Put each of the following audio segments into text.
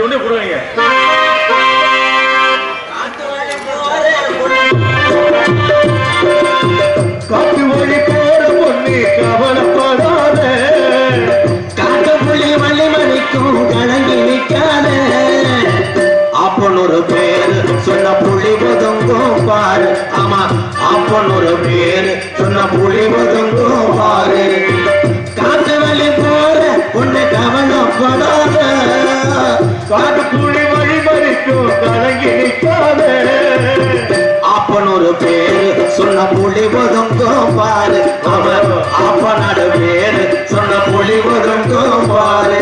இங்க ஒண்ணே போடுவாங்க. காட்டு வழி போற பொண்ணு கவலைப்படாத. காட்டு புள்ளி வள்ளி மணிக்கும் கலங்கி நிக்காத அப்பன் ஒரு பேர் சொன்ன புள்ளி ஒதுங்கும் பாரு. ஆமா அப்பன் ஒரு பேர் சொன்ன புள்ளி ஒதுங்கும் பாரு. மணிக்கும் கலங்கி பேரு சொன்ன புலி ஒதுங்கும் பாரு. அவன் அப்பனோட பேரு சொன்ன புலி ஒதுங்கும் பாரு.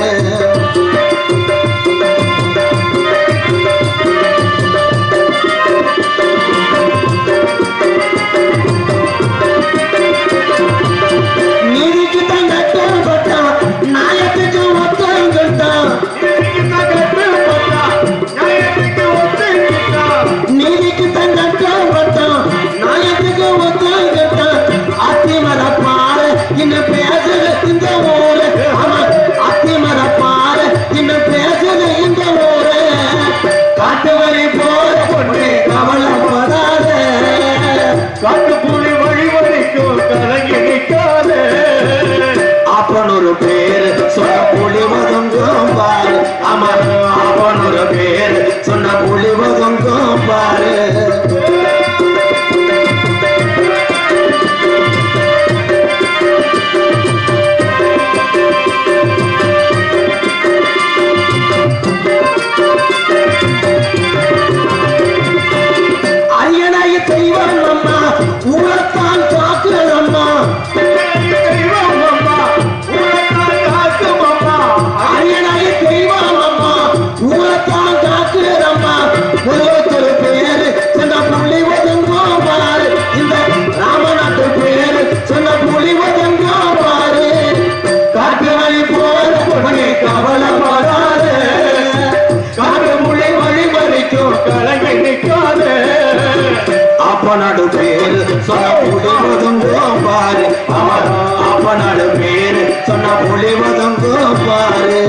அப்பனடு பேரு சொன்ன புலி ஒதுங்கோ பாரு. அவன் அப்பனடு பேரு சொன்ன புலி ஒதுங்கோ பாரு.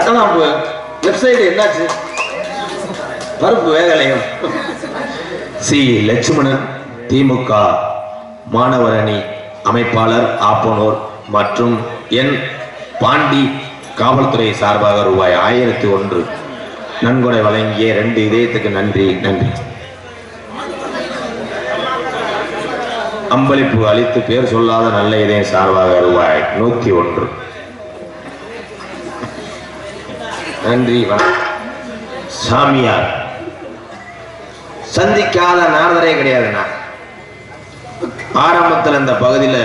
தட்டலாம் போ லெஃப்ட் சைடு என்னாச்சு? பருப்பு வேகலையும் சி. லட்சுமணன் திமுக மாணவர் அணி அமைப்பாளர் ஆப்பனூர் மற்றும் என் பாண்டி காவல்துறை சார்பாக ரூபாய் ஆயிரத்தி ஒன்று. நன்கொடை வழங்கிய ரெண்டு இதயத்துக்கு நன்றி நன்றி. அம்பளிப்பு அளித்து பேர் சொல்லாத நல்ல இதயம் சார்பாக ரூபாய் நூத்தி ஒன்று. நன்றி வணக்கம். சாமியார். சந்திக்காத நாரதரே கிடையாதுண்ணா. ஆரம்பத்தில் இந்த பகுதியில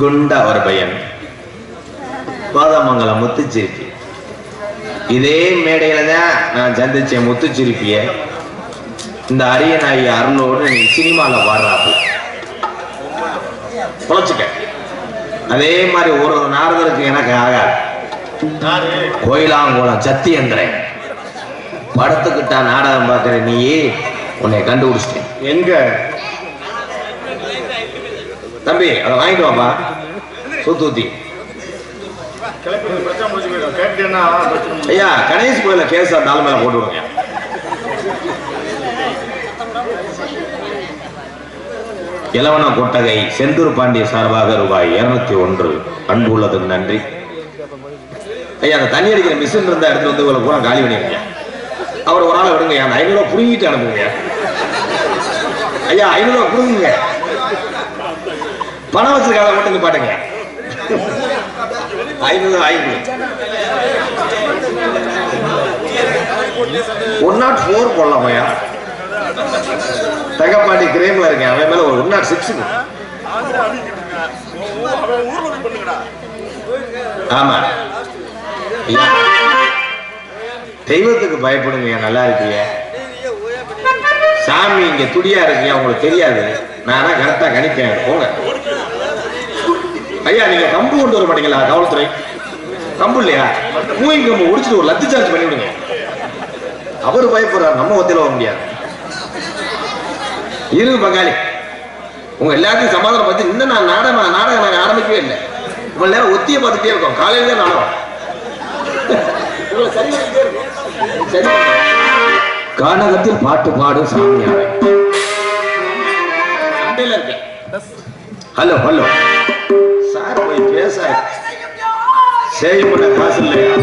குண்டா ஒரு பையன் கோதமங்கலம் முத்துச்சிருப்பி. இதே மேடையில தான் நான் சந்திச்சேன் முத்துச்சிருப்பிய. இந்த அரியநாயகி அருளோடு நீ சினிமாவில் பாடுறாப்பு குழச்சிக்க அதே மாதிரி ஒரு நாரதருக்கு எனக்கு ஆகாது. கோயிலாங்குளம் சத்தியந்திரன். படத்துக்கிட்டா நாடகம் பார்க்குற நீயே உன்னை கண்டுபிடிச்சிட்டேன். எங்க? தம்பி அதை வாங்கிட்டு வாப்பா. சூத்தூத்தி. ஐயா கணேஷ் கோயில கேஸ் தாள் மேல போட்டு விடுங்க. இளவன கொட்டகை செந்தூர் பாண்டிய சார்பாக ரூபாய் இருநூத்தி ஒன்று. அன்பு உள்ளது நன்றி. ஐயா அந்த தண்ணி அடிக்கிற மிஷின் இருந்த இடத்துல வந்து இவ்வளவு பூரா காலி பண்ணிடுங்க அவர் ஒரு ஆளை விடுங்க அந்த ஐநூறு ரூபா புடுங்கிட்டு அனுப்புங்க ஐயா. ஐநூறு ரூபா புடுங்குங்க. பணம் வச்சிருக்காத மட்டும் பாட்டுங்க. ஐநூறு ஐநூறு ஒன் நாட் ஃபோர் போடலாமையா தங்கப்பாண்டி கிரேம்ல இருக்கேன் அவன் மேல ஒரு ஒன் நாட் சிக்ஸ் ஆமா. ஐயா, தெய்வத்துக்கு பயப்படுங்க நல்லா இருக்கீங்க சாமி இங்க துடியா இருக்கீங்க உங்களுக்கு தெரியாது. நானா கரெக்டா கணிக்கிறேன் போங்க. ஐயா நீங்க கம்பு கொண்டு வர மாட்டீங்களா காவல்துறை? கம்பு இல்லையா? மூவிங் கம்பு உடிச்சிட்டு ஒரு லத்து சார்ஜ் பண்ணிவிடுங்க. அவர் பயப்படுறாரு நம்ம ஒத்தையில வர முடியாது. இரு பங்காளி. உங்க எல்லாத்தையும் சமாதானம் பார்த்து இன்னும் நான் நாடகம் நாடகம் நாங்கள் ஆரம்பிக்கவே இல்லை. இவ்வளவு நேரம் ஒத்தியை பார்த்துட்டே இருக்கோம். காலையில தான் நாடகம் இவ்வளவு சரி பண்ணிட்டே இருக்கோம். சரி கானகத்தில் பாட்டு பாடும் சாமியாரை. Hello hello. சார் போய் பேச சேவிங் பண்ண காசு இல்லையா?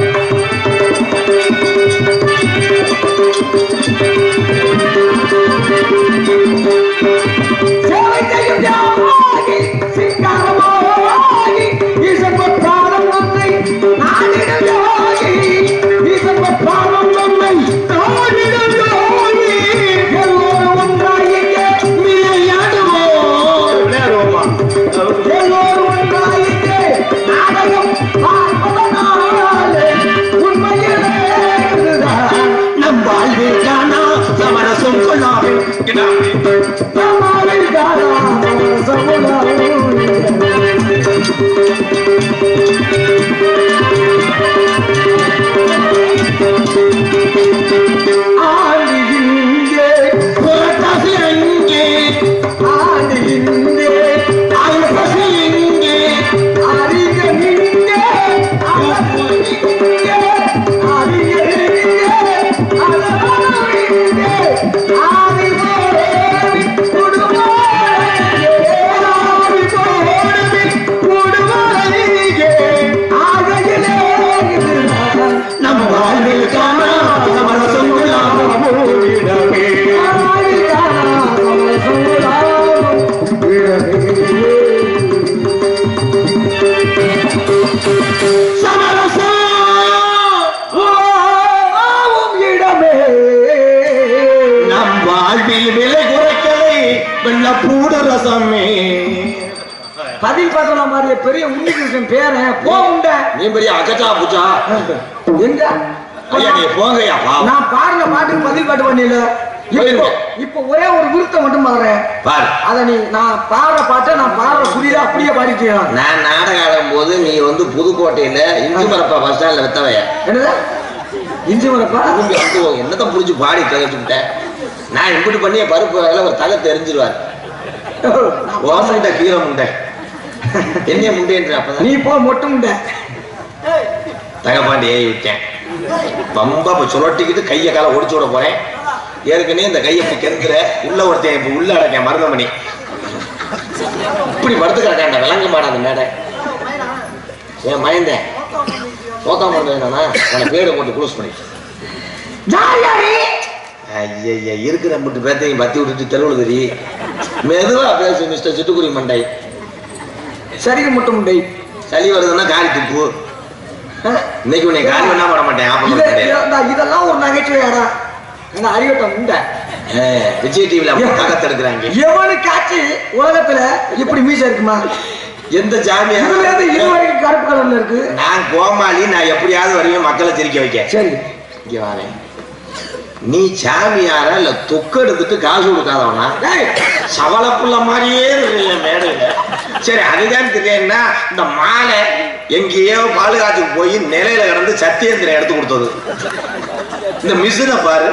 நீ பெரிய அகச்சா புச்சா எங்க? ஐயா நீ போங்கய்யா நான் பாடின பாட்டுக்கு பதில் பாட்டு பண்ணல இப்போ ஒரே ஒரு விருத்தம் மட்டும் பாடுறேன். பாரு. அத நீ நான் பாடுற பாட்டை நான் பாடுற புதிதா அப்படியே பாடிக்கலாம் நான் நாடகம் ஆடும் போது நீ வந்து புதுக்கோட்டையில இஞ்சி மரப்பா பஸ் ஸ்டாண்ட்ல வித்தவைய? என்னது? இஞ்சி மரப்பா? என்னத்தை புடிச்சு பாடி கழிச்சுட்டேன் நான் இப்படி பண்ணிய பருப்பு வேலை ஒரு தலை தெரிஞ்சிருவார். ஓசைட்ட கீரை முண்டை. என்னைய முண்டேன்ற அப்பதான். நீ போ மொட்டை உண்ட தகப்பாண்டி ஏறி விட்டேன். ரொம்ப இப்ப சுழட்டிக்கிட்டு கையை காலை ஒடிச்சு விட போறேன். ஏற்கனவே இந்த கையை இப்படி கெந்துற உள்ள ஒருத்தன் இப்ப உள்ள அடக்கேன் மருதமணி. இப்படி படுத்து கிடக்காண்ட விளங்க மாட்டான் மேடை. ஏன் மயந்தேன் தோத்தா மருந்து என்னன்னா உன பேடு போட்டு க்ளோஸ் பண்ணி ஜாலியாரி ஐயா இருக்கிற மட்டும் பேத்தையும் பத்தி விட்டுட்டு தெருவில் தெரி மெதுவா பேசு மிஸ்டர் சிட்டுக்குருவி மண்டை. சரிங்க மொட்டை உண்டை. சளி வருதுன்னா காரி துப்பு. இன்னைக்கு உன்னை காரி பண்ணா போட மாட்டேன் இதெல்லாம் ஒரு நகைச்சுவையாடா. என்ன அறிவட்டம் உண்ட விஜய் டிவில பக்கத்து எடுக்கிறாங்க. எவனுக்காச்சு உலகத்துல இப்படி மீச இருக்குமா? எந்த ஜாமியா? இது வரைக்கும் கருப்பு கலர்ல இருக்கு. நான் கோமாளி நான் எப்படியாவது வருவேன் மக்களை சிரிக்க வைக்க. சரி. இங்க வாரேன். நீ சாமியார இல்ல தொக்கு எடுத்துட்டு காசு கொடுக்காதவனா? டேய், சவளப்புள்ள மாதிரியே இருக்கு என் மேடையில சரி அதுதான் தெரியும்னா இந்த மாலை எங்கேயோ பாலுகாத்துக்கு போய் நிலையில கிடந்து சத்தியந்திரன் எடுத்து கொடுத்தது. இந்த மிஷினை பாரு.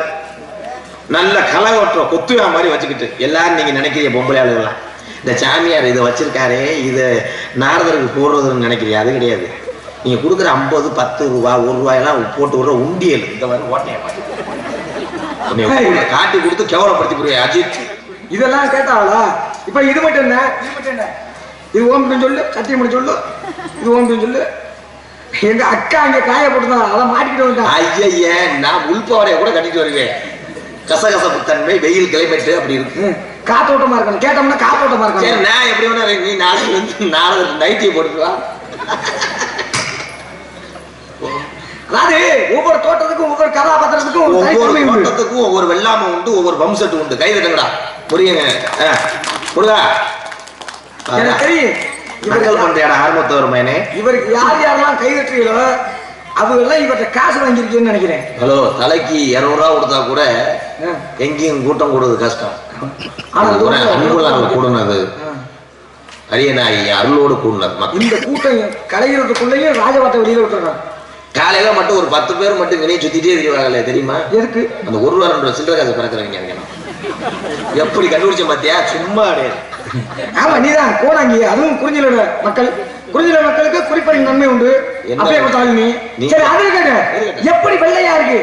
நல்ல களை ஒட்டுற கொத்துவா மாதிரி வச்சுக்கிட்டு. எல்லாரும் நீங்க நினைக்கிறீங்க பொம்பளை ஆளுகள்லாம். இந்த சாமியார் இதை வச்சிருக்காரே இதை நாரதருக்கு போடுறதுன்னு நினைக்கிறீங்க அது கிடையாது. நீங்க கொடுக்குற ஐம்பது பத்து ரூபா ஒரு ரூபாயெல்லாம் போட்டு விடுற உண்டியல். இந்த மாதிரி ஓட்டையை பாரு. காட்டி கொடுத்து கேவலப்படுத்தி போடுவேன் அஜித். இதெல்லாம் கேட்டாளா? இப்ப இது மட்டும் என்ன? இது மட்டும் என்ன? இது ஓம் சொல்லு சத்தியம் பண்ணி சொல்லு. இது ஓம் சொல்லு. எங்க அக்கா அங்க காய போட்டுதான் அதை மாட்டிக்கிட்டு வந்தா ஐயய்ய நான் உள்பாவடைய கூட கட்டிட்டு வருவேன். கசகசப்பு தன்மை வெயில் கிளைமேட் அப்படி இருக்கு காத்தோட்டமா இருக்கணும். கேட்டோம்னா காத்தோட்டமா இருக்கணும். நான் எப்படி வேணா. நீ நாளைக்கு வந்து நாளை நைட்டியை போட்டுட்டு அதாவது ஒவ்வொரு தோட்டத்துக்கும் ஒவ்வொரு கதாபாத்திரத்துக்கும் ஒவ்வொரு தோட்டத்துக்கும் ஒவ்வொரு வெள்ளாமை உண்டு ஒவ்வொரு செட் உண்டு. கை தட்டுங்கடா. புரியுங்க. முருகா எனக்கு தெரியும். இவருக்கு பண்றியாடா ஆரம்பத்தவர் மயனே இவருக்கு யார் யாரெல்லாம் கை தட்டுறீங்களோ அவங்க எல்லாம் இவர்கிட்ட காசு வாங்கியிருக்கீங்கன்னு நினைக்கிறேன். ஹலோ தலைக்கு இருநூறு ரூபா கொடுத்தா கூட. எங்கேயும் கூட்டம் கூடுறது கஷ்டம். அது அன்புலாங்க கூடுனது. ஆ. அரியநாயி அருளோடு கூடுனது. இந்த கூட்டம் கலைகிறதுக்குள்ளேயும் ராஜபாட்டை வெளியில விட்டுறான். காலையில மட்டும் ஒரு பத்து பேர் மட்டும் வெளியே சுத்திட்டே இருக்கிறாங்களே தெரியுமா? எதுக்கு? அந்த ஒரு ரூபா ரெண்டு சில்லறை காசு பிறக்கிறவங்க எப்படி கண்டுபிடிச்ச பாத்தியா? சும்மா ஆமா நீதான். கோணாங்கி அதுவும் குறிஞ்சில மக்கள். குறிஞ்சில மக்களுக்கு குறிப்பறின் நன்மை உண்டு? அப்படியே கொடுத்தாலும் சரி அது கேட்க. எப்படி வெள்ளையா இருக்கு?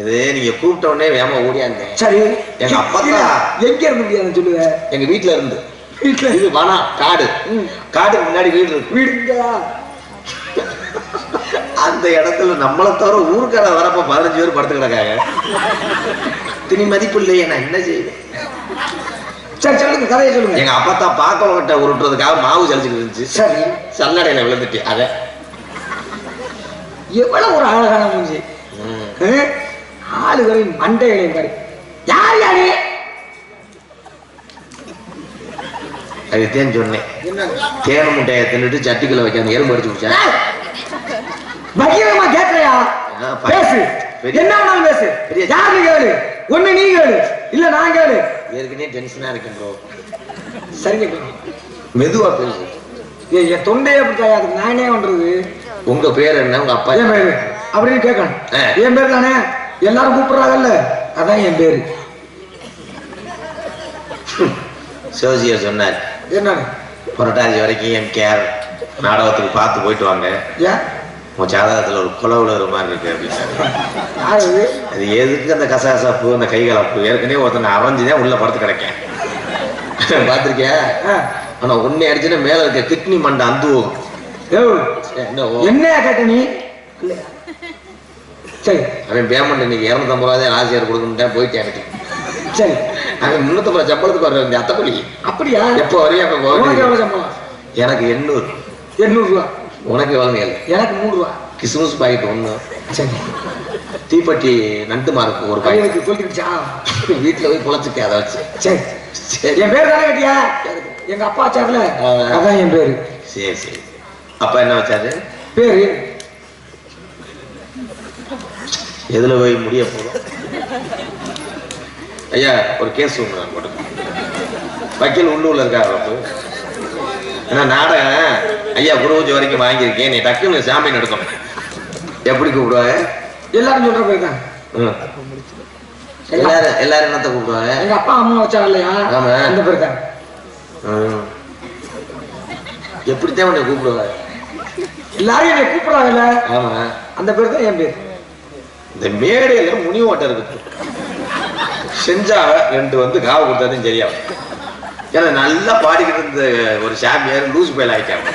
இது நீங்க கூப்பிட்ட உடனே வேமா ஓடியாந்தேன் சரி. எங்க அப்பா எங்க இருந்து முடியாது சொல்லுவ? எங்க வீட்டுல இருந்து. வீட்டுல இது வனம் காடு. காடுக்கு முன்னாடி வீடு இருக்கு. வீடு இங்கயா? அந்த இடத்துல நம்மளை தவிர ஊருக்கார வரப்ப பதினஞ்சு பேர் படுத்து கிடக்காங்க. திணி மதிப்பு இல்லையே நான் என்ன செய்வேன்? சரி சொல்லுங்க கதையை சொல்லுங்க. எங்க அப்பா தான் பாக்கவங்கிட்ட உருட்டுறதுக்காக மாவு சலிச்சுட்டு இருந்துச்சு. சரி. சல்லடையில விழுந்துட்டு அத. எவ்வளவு ஒரு அழகான மூஞ்சி. ஆளுகளின் மண்டைகளையும் பாரு யார் யாரு? அதுதான் சொன்னேன். தேன் முட்டையை தின்னுட்டு சட்டிக்குள்ள வைக்காம எறும்பு அடிச்சு குடிச்சா? பகிரமா கேட்கறியா பேசு. என்ன வேணாலும் பேசு. யாரு கேளு. ஒண்ணு நீ கேளு. இல்ல நான் கேளு. ஏற்கனவே டென்ஷனா இருக்கேன் ப்ரோ சரிங்க. மெதுவா பேசு. என் தொண்டையே அப்படி அதுக்கு நான் என்ன பண்றது. உங்க பேர் என்ன? உங்க அப்பா என் பேரு. அப்படின்னு கேட்கணும். என் பேர் தானே? எல்லாரும் கூப்பிடுறாங்கல்ல. அதான் என் பேரு. சிவஜியர் சொன்னார். என்னன்னு? புரட்டாதி வரைக்கும் என் கேர் நாடகத்துக்கு பார்த்து போயிட்டு வாங்க. ஏன்? உன் ஜாதகத்துல ஒரு குல விழுற மாதிரி இருக்கு இது? அது எதுக்கு அந்த கசகசப்பு அந்த கை கலப்பு ஏற்கனவே ஒருத்தனை அரைஞ்சுதான் உள்ள படுத்து கிடக்கேன். பார்த்திருக்கியா. ஆனா உன்னை அடிச்சுன்னா மேல இருக்க கிட்னி மண்டை அந்து என்ன ஓ? என்னையா கேட்ட நீ? இல்ல. சரி. அவன் பேமெண்ட் இன்னைக்கு இரநூத்தம்பது ரூபா தான் ஆசிரியர் கொடுக்கணுட்டேன் போயிட்டேன் எனக்கு சரி. அவன் முன்னூத்தம்பது சம்பளத்துக்கு வர அத்தப்பள்ளி. அப்படியா? எப்போ வரையும் எனக்கு எண்ணூறு. எண்ணூறு ரூபா. உனக்கு எவ்வளவு கேளு எனக்கு மூணு ரூபா. கிறிஸ்துமஸ் பாக்கெட் ஒண்ணு. சரி. தீப்பெட்டி நண்டு மார்க்கு ஒரு பையனுக்கு கொளுத்திடுச்சா வீட்டுல போய் குழச்சிக்க அதை வச்சு சரி. சரி. என் பேர் தானே கேட்டியா? எங்க அப்பா வச்சார்ல. அதான் என் பேரு. சரி சரி. அப்பா என்ன வச்சாரு? பேரு? எதுல போய் முடிய போறோம்? ஐயா ஒரு கேஸ் ஒன்று நான் போட்டு வக்கீல் உள்ளூர்ல இருக்காரு அப்போ. ஏன்னா நாடகம்? ஐயா குருவூஜை வரைக்கும் வாங்கியிருக்கேன். நீ டக்குன்னு ஜாமீன் எடுக்கணும் எப்படி கூப்பிடுவாங்க? எல்லாரும் சொல்ற பேர் தான். எல்லாரும் எல்லாரும் என்னத்த கூப்பிடுவாங்க? எங்க அப்பா அம்மா வச்சாங்க இல்லையா? ஆமா. அந்த பேர் தான். எப்படித்தான் உன்னை கூப்பிடுவாங்க? எல்லாரும் என்னை கூப்பிடுறாங்கல்ல. ஆமா. அந்த பேர் தான் என் பேர். இந்த மேடையில முனி ஓட்டம் இருக்கு. செஞ்சாவ ரெண்டு வந்து காவு கொடுத்தாதான் சரியா ஏன்னா நல்லா பாடிக்கிட்டு இருந்த ஒரு சாமியார் லூஸ் பயல் ஆயிட்டாங்க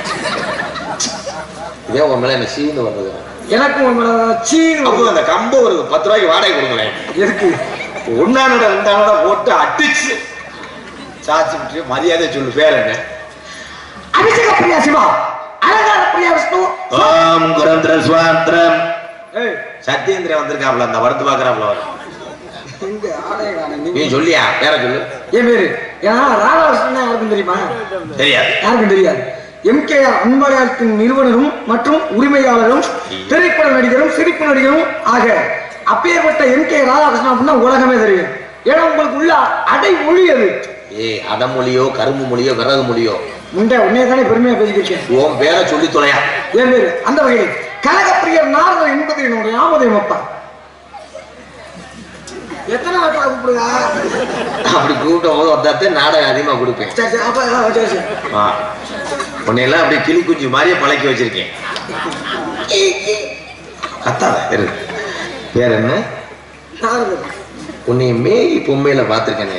இதே உன் மேல என்ன சீனு வந்தது எனக்கும் உன் மேல சீனு அந்த கம்பு ஒரு பத்து ரூபாய்க்கு வாடகை கொடுங்களேன் எதுக்கு? ஒன்னானோட ரெண்டானோட போட்டு அடிச்சு சாச்சி விட்டு மரியாதை சொல்லு பேர் என்ன? அபிஷேக பிரியா சிவா. அலங்கார பிரியா விஷ்ணு. ஓம் குரந்திர சுவாந்திரம். ஏய். சத்யேந்திரன் வந்திருக்காப்ல அந்த வருத்து பாக்குறாப்ல நீ சொல்லியா? பேர சொல்லு. என் பேரு ஏன்னா ராதாகிருஷ்ணன் யாருக்கும் தெரியுமா? தெரியாது. யாருக்கும் தெரியாது? எம்கேஆர் அன்பழகத்தின் நிறுவனரும் மற்றும் உரிமையாளரும் திரைப்பட நடிகரும் சிரிப்பு நடிகரும் ஆக அப்பேற்பட்ட எம் கே ராதாகிருஷ்ணன் அப்படின்னா உலகமே தெரியும். ஏன்னா உங்களுக்கு உள்ள அடை மொழி அது. ஏய் அடமொழியோ கரும்பு மொழியோ விறகு மொழியோ. முண்டை உன்னே தானே பெருமையா பேசிக்கிட்டேன் உன் பேரை சொல்லி தொலையா? என் பேரு? அந்த வகையில் கனகப்பிரியர் நாரதர் என்பது என்னுடைய ஆமதயம் அப்பா. எத்தனை வாட்டா கூப்பிடுங்க? அப்படி கூப்பிட்ட போது ஒருத்தத்தை நாடகம் அதிகமா கொடுப்பேன். சரி சரி அப்ப சரி சரி. ஆ. உன்னையெல்லாம் அப்படி கிளி குஞ்சு மாதிரியே பழக்கி வச்சிருக்கேன். கத்தாத இரு. பேர் என்ன? நாரதர் உன்னை மேரி பொம்மையில பார்த்திருக்கேன்.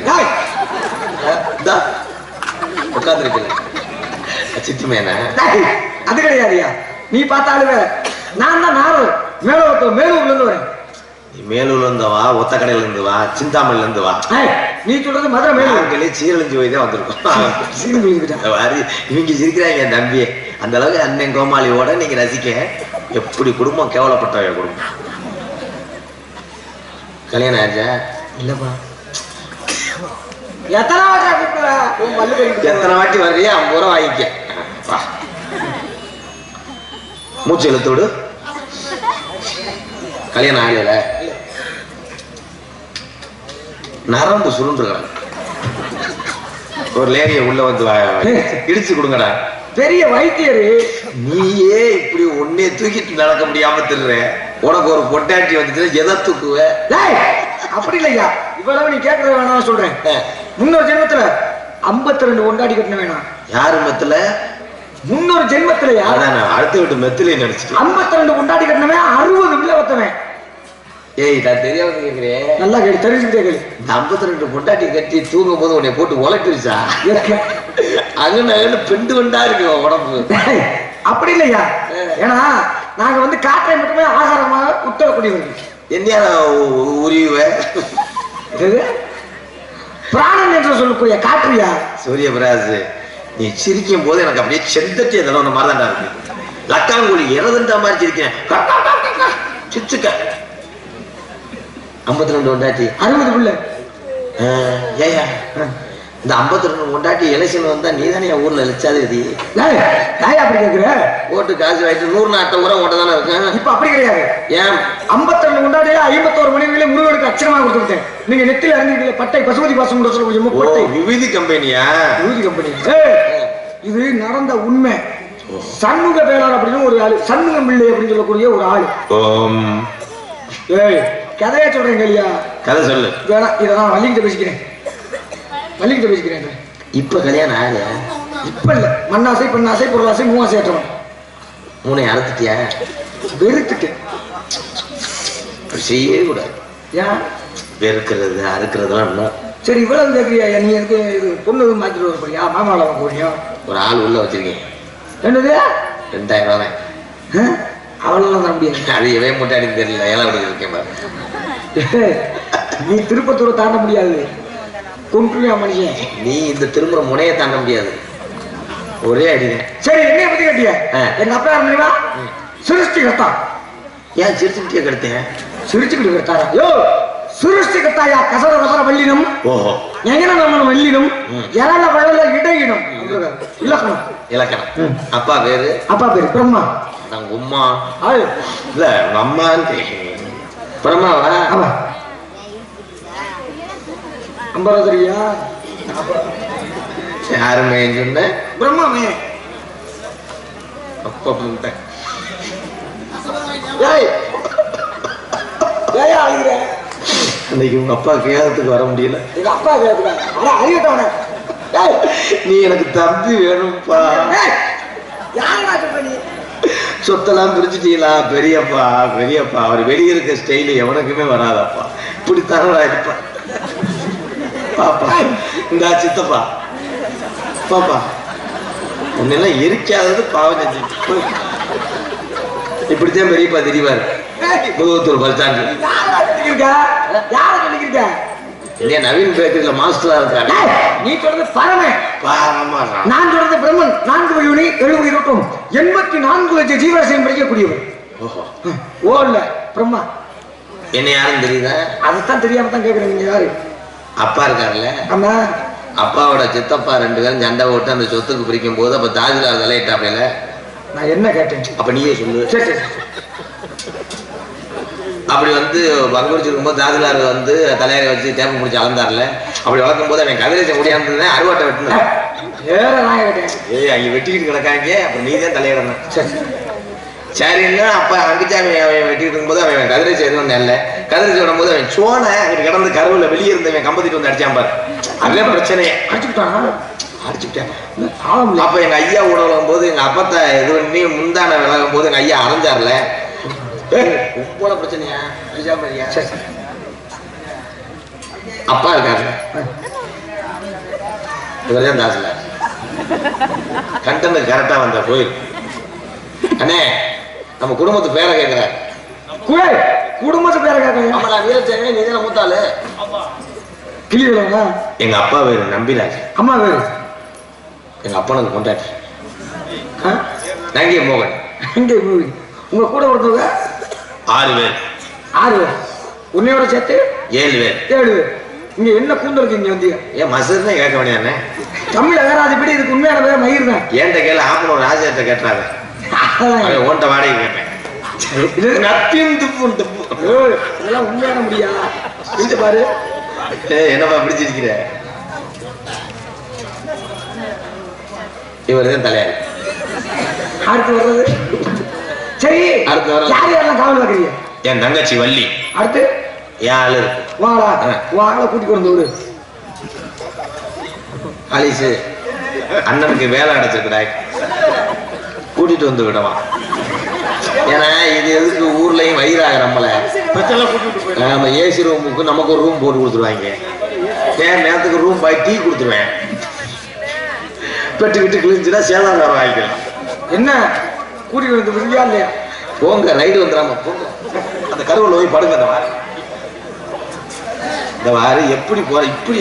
உட்காந்துருக்கல சித்தி மேன அது கிடையாதுயா நீ பார்த்தாலும் வேற. நான் தான் நாரோ மேலோட்ட மேலூர்ல இருந்து வரேன். மேலூர்ல இருந்து வா ஒத்த கடையில இருந்து வா. சிந்தாமணில இருந்து வா நீ சொல்றது மதுரை மேலூர். நாங்களே சீரழிஞ்சு போய் தான் வந்திருக்கோம். வாரி, இவங்க சிரிக்கிறாங்க என் தம்பி அந்த அளவுக்கு அண்ணன் கோமாளியோட நீங்க ரசிக்க எப்படி குடும்பம் கேவலப்பட்டவங்க குடும்பம். கல்யாணம் ஆச்சா? இல்லப்பா. எத்தனை வாட்டா எத்தனை வாட்டி வர்றியா ஐம்பது ரூபா வாங்கிக்க. மூச்சு இழுத்து விடு. கல்யாணம் ஆகல நரம்பு சுருண்டுக்கிறாங்க ஒரு லேடிய உள்ள வந்து இடிச்சு கொடுங்கடா. பெரிய வைத்தியரு. நீயே இப்படி உன்னைய தூக்கிட்டு நடக்க முடியாம திருற உனக்கு ஒரு பொட்டாட்டி வந்துச்சுன்னா எதை தூக்குவ? அப்படி இல்லையா? இவ்வளவு நீ கேட்கறது வேணாம் சொல்றேன். முன்னொரு ஜென்மத்துல 52 ரெண்டு கொண்டாடி கட்டின வேணாம். யாரு மெத்துல? முன்னொரு ஜென்மத்திலயா? அதான் நான் அடுத்த வீட்டு மெத்திலே நினைச்சிட்டு 52 ரெண்டு கொண்டாடி கட்டினவன் அறுபது பிள்ளை வத்தவன் ஏய் நான் தெரியாம கேக்குறேன் நல்லா கேட்டு தெரிஞ்சுக்கிட்டே கேளு. ஐம்பத்தி ரெண்டு பொண்டாட்டி கட்டி தூங்கும் போது உன்னை போட்டு உழைப்பிருச்சா இருக்கு. அங்கன அங்கன பெண்டு வண்டா இருக்கு உடம்பு. அப்படி இல்லையா? ஏன்னா நாங்க வந்து காற்றை மட்டுமே ஆகாரமாக உத்தரக்கூடியவர்கள் என்ன உரியுவ? இது பிராணன் என்று சொல்லக்கூடிய காற்றியா சூரிய பிரகாஷ் நீ சிரிக்கும் போது எனக்கு அப்படியே செந்தட்டி அதெல்லாம் மாதிரி தான் இருக்கு. லக்காங்குழி இறதுன்ற மாதிரி சிரிக்கிறேன். சிச்சுக்க. ஐம்பத்தி ரெண்டு பொண்டாட்டி அறுபது பிள்ளை ஏய்யா இந்த ஐம்பத்தி ரெண்டு பொண்டாட்டி எலெக்ஷன் வந்தா நீ தானே ஊர்ல இழைச்சாது டேய், ஏன் அப்படி கேக்குற? ஓட்டு காசு வாங்கிட்டு நூறு நாட்டை ஊரா ஓட்ட தானே இருக்கேன் இப்ப அப்படி கிடையாது. ஏன்? 52 ரெண்டு கொண்டாடி ஐம்பத்தோரு மணிகளே முருகனுக்கு அச்சரமா கொடுத்து விட்டேன். நீங்க நெத்தில அறிஞ்சீங்களே பட்டை பசுபதி பாசம் கூட ஓ முப்பட்டை விவிதி கம்பெனியா ஊதி கம்பெனி ஏய், இது நடந்த உண்மை. சண்முக வேளாளர் அப்படின்னு ஒரு ஆளு சண்முகம் பிள்ளை அப்படின்னு சொல்லக்கூடிய ஒரு ஆளு. ஏய் கதையா சொல்றேன் கேளியா? கதை சொல்லு. வேணாம் இதை நான் வள்ளிக்கிட்ட பேசிக்கிறேன். வள்ளிக்கிட்ட பேசிக்கிறேன். இப்ப கல்யாணம் ஆகலையா இப்ப இல்ல. மண்ணாசை பெண்ணாசை பொருளாசை மூவாசை ஏற்றவன். மூணை அறுத்துட்டியா? வெறுத்துட்டேன் செய்யவே கூடாது. ஏன்? வெறுக்கிறது அறுக்கிறதுலாம் இன்னும். சரி இவ்வளவு கேட்கிறியா நீ எனக்கு இது பொண்ணு எதுவும் மாத்திட்டு வர போறியா? மாமாவில் வாங்க போறியா? ஒரு ஆள் உள்ள வச்சிருக்கேன். என்னது? ரெண்டாயிரம் ரூபாய்? அவளெல்லாம் அது எவே முட்டாடின்னு தெரியல. ஏழை விடுறது இருக்கேன் நீ திருப்பத்தூரை தாண்ட முடியாது. கொன்றுவியா மனுஷன். நீ இந்த திரும்புற முனையை தாண்ட முடியாது. ஒரே அடிதான். சரி என்னைய பத்தி கேட்டிய. எங்க அப்பா தெரியுமா? சிருஷ்டி கர்த்தா ஏன் சிரிச்சுக்கிட்டே கெடுத்தேன் சிரிச்சுக்கிட்டு கர்த்தாரா யோ சிருஷ்டி கர்த்தாயா? கசர ரசர வல்லினம் ஓஹோ. எங்கன நம்ம வல்லினம். எரல வழல இடையினம். இலக்கணம். இலக்கணம் அப்பா பேரு? அப்பா பேர் பிரம்மா. நான் உம்மா இல்ல உங்க அம்மான்னு பிரம்மாவா ஆமா ஐம்பதாதிரியா யாருமே சொன்ன பிரம்மாமே அப்பா அழுகிற இன்னைக்கு உங்க அப்பா கேதத்துக்கு வர முடியல எங்க அப்பா கேட்குறேன் ஏய் நீ எனக்கு தம்பி வேணும்ப்பா யாரா சொத்தெல்லாம் பிரிச்சுட்டீங்களா பெரியப்பா பெரியப்பா. அவர் வெளியே இருக்க ஸ்டைலு எவனுக்குமே வராதப்பா. இப்படித்தானடா இருப்பா. பாப்பா இந்த சித்தப்பா. பாப்பா உன்னெல்லாம் எரிக்காதது பாவம் செஞ்சு. இப்படித்தான் பெரியப்பா தெரியவாரு ஏய். முதுகுத்தூர் யாரா சொல்லிருக்க இல்லையா நவீன் பேக்கரியில மாஸ்டரா இருக்காரு ஏய் நீ சொல்றது பரமே பாரமா நான் சொல்றது பிரம்மன். நான்கு வழியுனி எழுபது இருக்கும் எண்பத்தி நான்கு லட்சம் ஜீவராசியம் படிக்கக்கூடியவர். ஓஹோ. ஓ இல்ல பிரம்மா. என்ன யாருன்னு தெரியுதா? அதைத்தான் தெரியாம தான் கேக்குறேன் நீங்க யாரு? அப்பா இருக்காருல்ல? ஆமா. அப்பாவோட சித்தப்பா ரெண்டு பேரும் சண்டை போட்டு அந்த சொத்துக்கு பிரிக்கும் போது அப்ப தாஜ்லால் தலையிட்டாப்ல. நான் என்ன கேட்டேன்? அப்ப நீயே சொல்லு. அப்படி வந்து பங்குடிச்சு இருக்கும்போது தாஜ்லால் வந்து தலையாரி வச்சு டேப்பை முடிச்சு அளந்தார்ல. அப்படி வளர்க்கும் போது அவன் கதிரேசன் முடியாம அறுவாட்டை வெட்டணும் வேற நான் கேட்டேன் ஏய் அங்க வெட்டிக்கிட்டு கிடக்காங்க அப்புறம் நீ தான் தலையிடணும் சரி சரி. சரின்னா அப்ப அங்குச்சாமி அவன் வெட்டிட்டு இருக்கும்போது அவன் கதிரேசன் எதுவும் நெல்ல கதிரேசன் விடும்போது அவன் சோனை அங்கிட்டு கிடந்து கருவுல வெளியே இருந்தவன் கம்பத்திட்டு வந்து அடிச்சான் பாரு. அதுதான் பிரச்சனையே. அடிச்சுட்டானா அடிச்சுட்டேன் இல்ல. அப்ப எங்க ஐயா உணவும் போது எங்க அப்பத்த இது பண்ணி முந்தான விலகும் போது எங்க ஐயா அரைஞ்சார்ல. உங்களோட பிரச்சனையா? சரி. அப்பா இருக்காரு. இவர்தான் தாசில்தார் கண்டனுக்கு கரெக்டா வந்த கோயில். அண்ணே நம்ம குடும்பத்து பேரை கேட்கிறாரு குழை குடும்பத்து பேரை கேட்கலையா ஆமாடா வீரச்சேனே நீ தானே மூத்தாளு? கிளி விழுவா எங்க அப்பா பேரு நம்பிராஜ். அம்மா பேரு? எங்க அப்பனுக்கு கொண்டாட்டி ஆ? நங்கிய மோகன். மூவி உங்க கூட ஒருத்தவங்க ஆறு பேர். ஆறு பேர். உன்னையோட சேர்த்து ஏழு பேர். ஏழு பேர். இங்க என்ன கூந்தலுக்கு இங்க வந்தீங்க ஏன் மசர்னே கேட்க வேண்டியதானே தமிழ் அகராதிப்படி இதுக்கு உண்மையான பேர் மயிர் தான் ஏன்ட்ட கேளு ஆப்பனோட ராஜ்யத்தை கேட்டுறாங்க. அவன் ஓன்ட்ட வாடகை கேட்டேன். இது நத்தியும் துப்பும் துப்பு. இதெல்லாம் உண்மையான முடியா? இந்த பாரு. என்னப்பா பிடிச்சிருக்கிற இவர் தான் தலையாரி. அடுத்து வர்றது? சரி. அடுத்து வர்றது. யார் யாரெல்லாம் காவல் வைக்கிறீங்க என் தங்கச்சி வள்ளி. அடுத்து? என் ஆளு. வாடா. ஆ. வாடா கூட்டி கொண்டு விடு. ஆலிசு அண்ணனுக்கு வேலை அடைச்சிருக்கிறா கூட்டிட்டு வந்து விடவா. ஏன்னா இது எதுக்கு ஊர்லயும் வயிறாக நம்மள? நம்ம ஏசி ரூமுக்கு நமக்கு ஒரு ரூம் போட்டு கொடுத்துருவாங்க. ஏன் நேரத்துக்கு ரூம் பாய் டீ கொடுத்துருவேன். பெட்டு கிட்டு கிழிஞ்சுனா சேதாரம் வாங்கிக்கலாம். என்ன? கூட்டிட்டு வந்து இல்லையா? போங்க ரைடு வந்துடாம போங்க. அந்த கருவில் போய் படுங்க இந்த வாரு. இந்த வாரு எப்படி போற இப்படி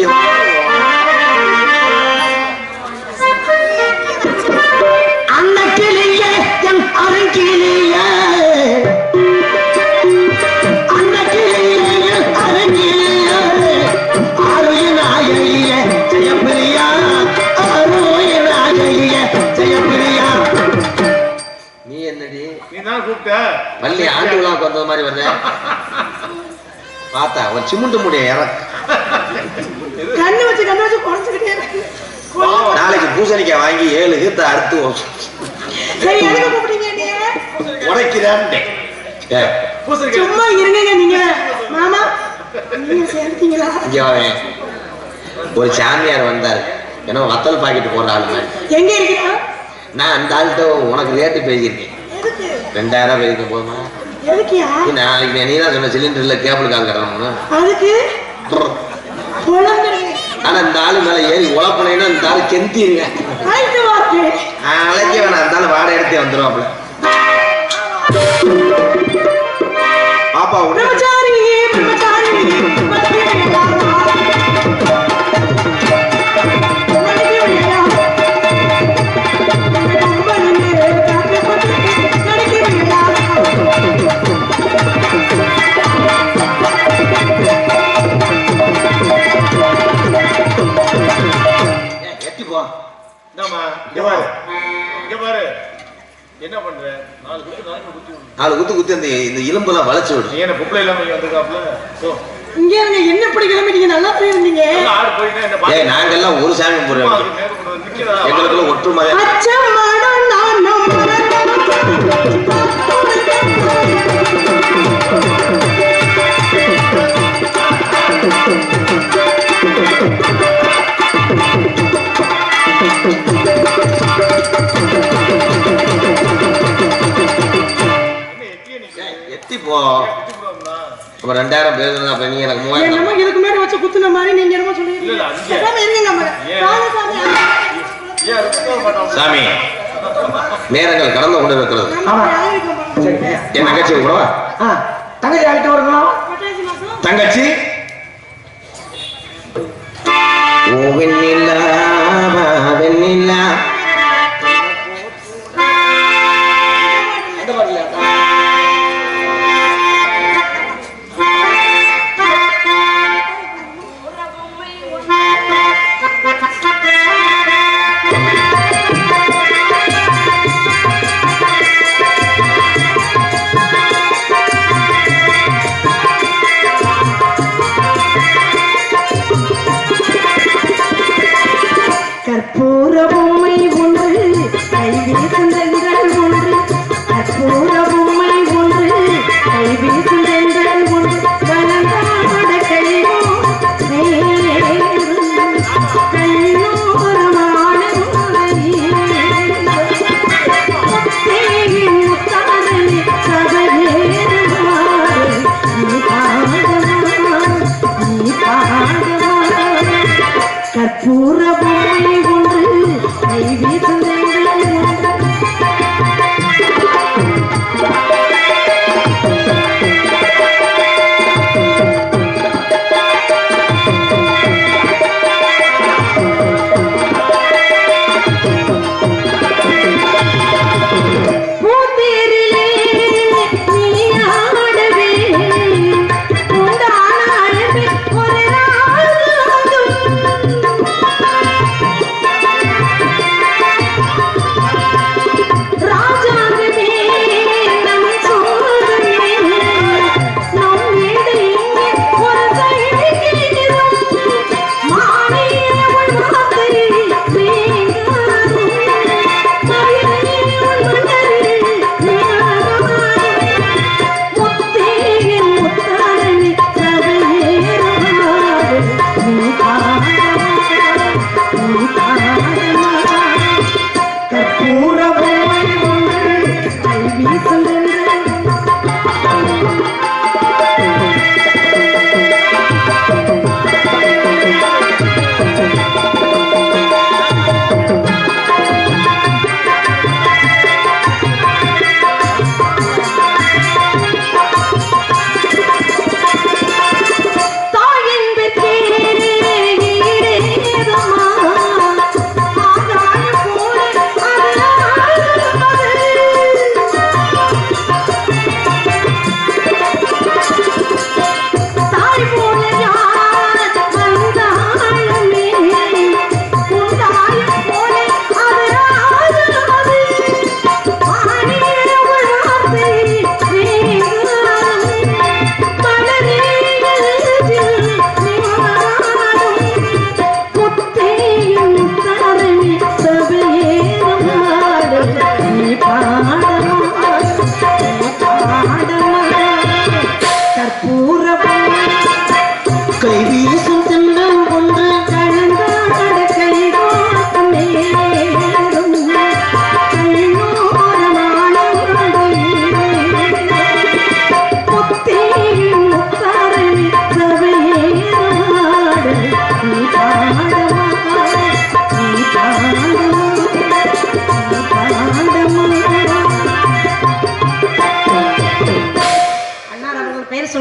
பள்ளி ஆண்டு விழாவுக்கு வந்த மாதிரி வர்ற பார்த்தா ஒரு சிமுண்டு முடிய இறக்கு கண்ணு வச்சு கண்ணு வச்சு குறைச்சுக்கிட்டே நாளைக்கு பூசணிக்காய் வாங்கி ஏழு கீத்த அறுத்து பூசணிக்காய். சும்மா இருங்க நீங்க. மாமா நீங்க சேர்த்தீங்களா? ஒரு சாமியார் வந்தாரு. ஏன்னா வத்தல் பாக்கெட் போடுற ஆளு எங்க இருக்கிறா நான் அந்த ஆள்கிட்ட உனக்கு ரேட்டு பேசியிருக்கேன். ரெண்டாயிரம் பேசிக்க போதுமா? நாளைக்கு நீ தான் சொன்ன சிலிண்டர்ல கேபிள் கட்டணும்னு அதுக்கு? ஆனா இந்த ஆளு மேல ஏறி உழப்பினேன்னா இந்த ஆளு கெந்திருங்க அழைக்க வேணாம். அந்த ஆளு வாடகை எடுத்து வந்துருவாப்ல பாப்பா உடனே எலும்பெல்லாம் வளைச்சு விடு. நீ என்ன பொம்பளை இல்லாம இங்க வந்திருக்காப்ல ஓ இங்க இருங்க என்ன இப்படி கிளம்பிட்டீங்க நல்லா போயிருந்தீங்க ஏய் நாங்கெல்லாம் ஒரு சாமி நிக்கிறதா? எங்களுக்குள்ள ஒற்றுமை அச்சம் மடம் ஏய், எட்டி போ. குத்தி விடுவாங்களா? அப்ப ரெண்டாயிரம் பேர் அப்ப நீ எனக்கு மூவாயிரம் என்னமோ இதுக்கு மேல வச்சு குத்துன மாதிரி நீங்க என்னமோ சொல்லிருக்கீங்க சாமி நேரங்கள் கடந்து கொண்டு இருக்கிறது. என் தங்கச்சி கூடவா? தங்கச்சி அழைத்து வரணும்? தங்கச்சி? ஓ வெண்ணிலா வெண்ணிலா.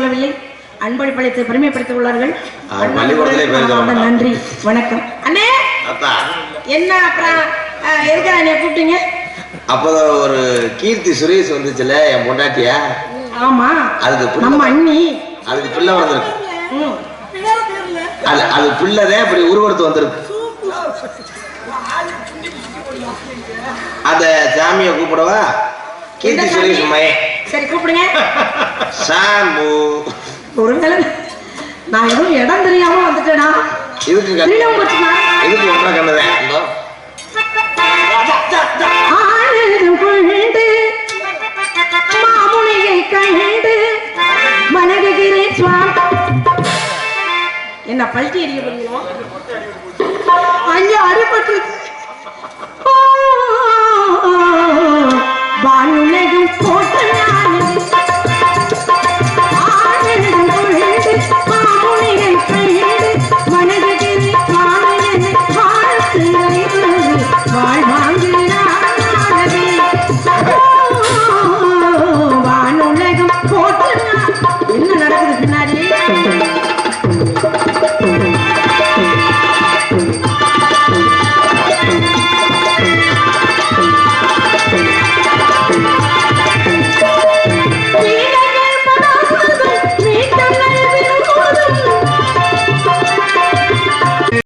சொல்லவில்லை. அன்பளி பழைத்து பெருமைப்படுத்திக் மாட்டாங்க. நன்றி. வணக்கம். அண்ணே! என்ன அப்புறம் எதுக்கு கூப்பிட்டீங்க? அப்போ ஒரு கீர்த்தி சுரேஷ் வந்துச்சுல என் பொண்டாட்டியா? ஆமா. அதுக்கு நம்ம அண்ணி. அதுக்கு பிள்ளை வந்திருக்கு. அது அது பிள்ளைதான் இப்படி உருவெடுத்து வந்திருக்கு. அந்த சாமியை கூப்பிடவா? கீர்த்தி சுரேஷ்? மயன் சரி கூப்பிடுங்க. சாமு ஒருவேளை நான் எதுவும் இடம் தெரியாம வந்துட்டேனா? இதுக்கு தெரியாம போச்சுமா இதுக்கு ஒன்றா கண்ணதேன் என்ன பல்ட்டி அடிக்க முடியும் அங்கே அடிபட்டு. வானுலகம் போட்டன